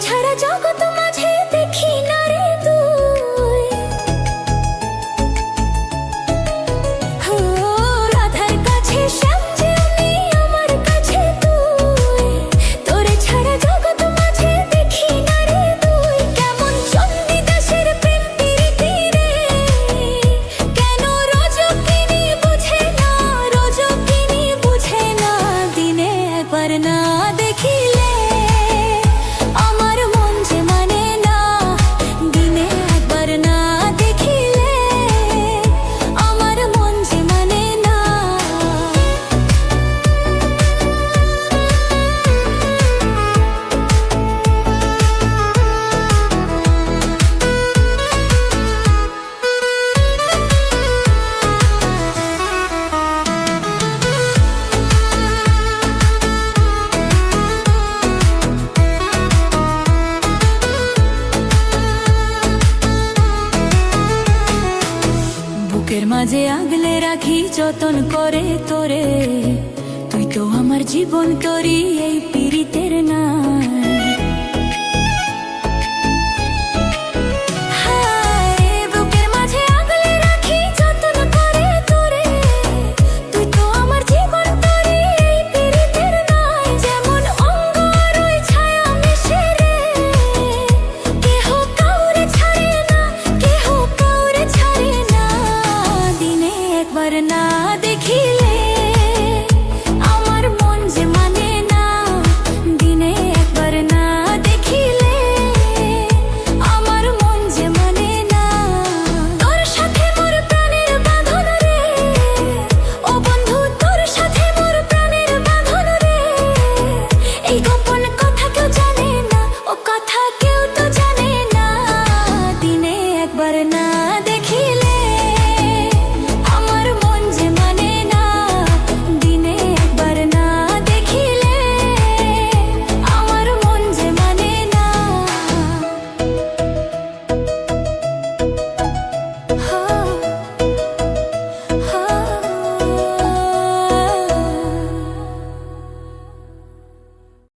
ছাড়া জগত বুকের মাঝে আগলে রাখি, যতন করে তোরে। তুই তো আমার জীবন, তোরই এই পীড়িতের না